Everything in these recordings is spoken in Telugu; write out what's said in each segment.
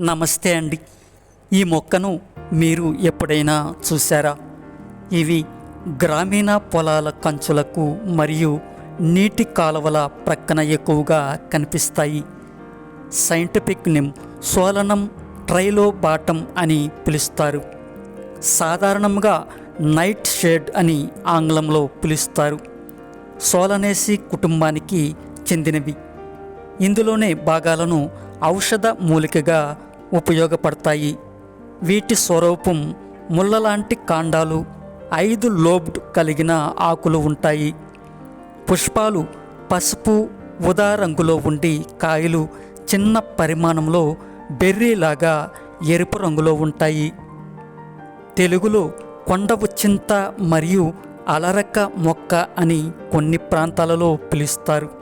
నమస్తే అండి. ఈ మొక్కను మీరు ఎప్పుడైనా చూసారా ఇవి గ్రామీణ పొలాల కంచులకు మరియు నీటి కాలువల ప్రక్కన ఎక్కువగా కనిపిస్తాయి. సైంటిఫిక్ నేమ్ సోలనం ట్రైలోబాటం అని పిలుస్తారు. సాధారణంగా నైట్ షేడ్ అని ఆంగ్లంలో పిలుస్తారు. సోలనేసి కుటుంబానికి చెందినవి. ఇందులోనే భాగాలను ఔషధ మూలికగా ఉపయోగపడతాయి. వీటి స్వరూపం ముళ్ళలాంటి కాండాలు ఐదు లోబ్డ్ కలిగిన ఆకులు ఉంటాయి. పుష్పాలు పసుపు ఉదా రంగులో ఉండి కాయలు చిన్న పరిమాణంలో బెర్రీలాగా ఎరుపు రంగులో ఉంటాయి. తెలుగులో కొండవు చింత మరియు అలరక మొక్క అని కొన్ని ప్రాంతాలలో పిలుస్తారు.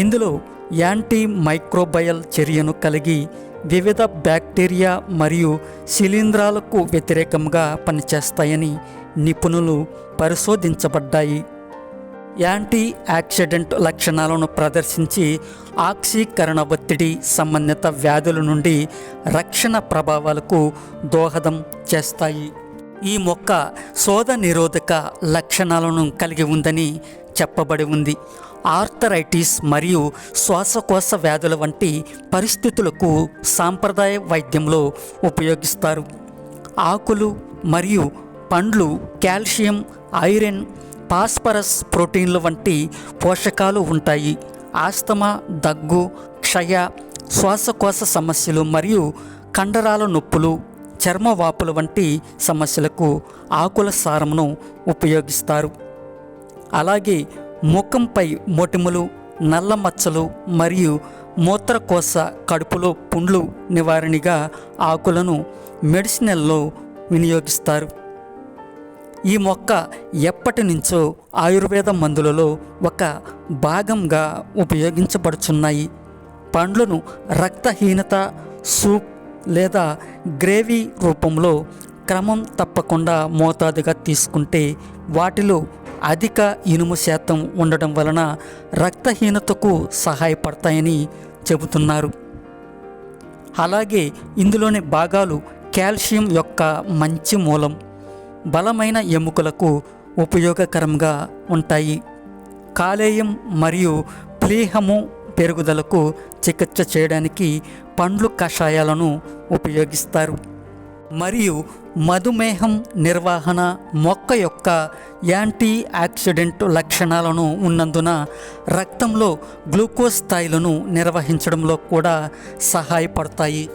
ఇందులో యాంటీ మైక్రోబయల్ చర్యను కలిగి వివిధ బ్యాక్టీరియా మరియు శిలీంధ్రాలకు వ్యతిరేకంగా పనిచేస్తాయని నిపుణులు పరిశోధించబడ్డాయి. యాంటీ యాక్సిడెంట్ లక్షణాలను ప్రదర్శించి ఆక్సీకరణ ఒత్తిడి సంబంధిత వ్యాధుల నుండి రక్షణ ప్రభావాలకు దోహదం చేస్తాయి. ఈ మొక్క శోధ నిరోధక లక్షణాలను కలిగి ఉందని చెప్పబడి ఉంది. ఆర్థరైటిస్ మరియు శ్వాసకోశ వ్యాధుల వంటి పరిస్థితులకు సాంప్రదాయ వైద్యంలో ఉపయోగిస్తారు. ఆకులు మరియు పండ్లు కాల్షియం ఐరన్ ఫాస్ఫరస్ ప్రోటీన్లు వంటి పోషకాలు ఉంటాయి. ఆస్తమా దగ్గు క్షయ శ్వాసకోశ సమస్యలు మరియు కండరాల నొప్పులు చర్మవాపుల వంటి సమస్యలకు ఆకుల సారమును ఉపయోగిస్తారు. అలాగే ముఖంపై మొటిములు నల్ల మచ్చలు మరియు మూత్రకోశ కడుపులో పుండ్లు నివారణగా ఆకులను మెడిసినల్లో వినియోగిస్తారు. ఈ మొక్క ఎప్పటి నుంచో ఆయుర్వేద మందులలో ఒక భాగంగా ఉపయోగించబడుచున్నాయి. పండ్లను రక్తహీనత సూప్ లేదా గ్రేవీ రూపంలో క్రమం తప్పకుండా మోతాదుగా తీసుకుంటే వాటిలో అధిక ఇనుము శాతం ఉండడం వలన రక్తహీనతకు సహాయపడతాయని చెబుతున్నారు. అలాగే ఇందులోని భాగాలు కాల్షియం యొక్క మంచి మూలం బలమైన ఎముకలకు ఉపయోగకరంగా ఉంటాయి. కాలేయం మరియు ప్లీహము పెరుగుదలకు చికిత్స చేయడానికి పండ్లు కషాయాలను ఉపయోగిస్తారు. మరియు మధుమేహం నిర్వహణ మొక్క యొక్క యాంటీ ఆక్సిడెంట్ లక్షణాలను ఉన్నందున రక్తంలో గ్లూకోజ్ స్థాయిలను నిర్వహించడంలో కూడా సహాయపడతాయి.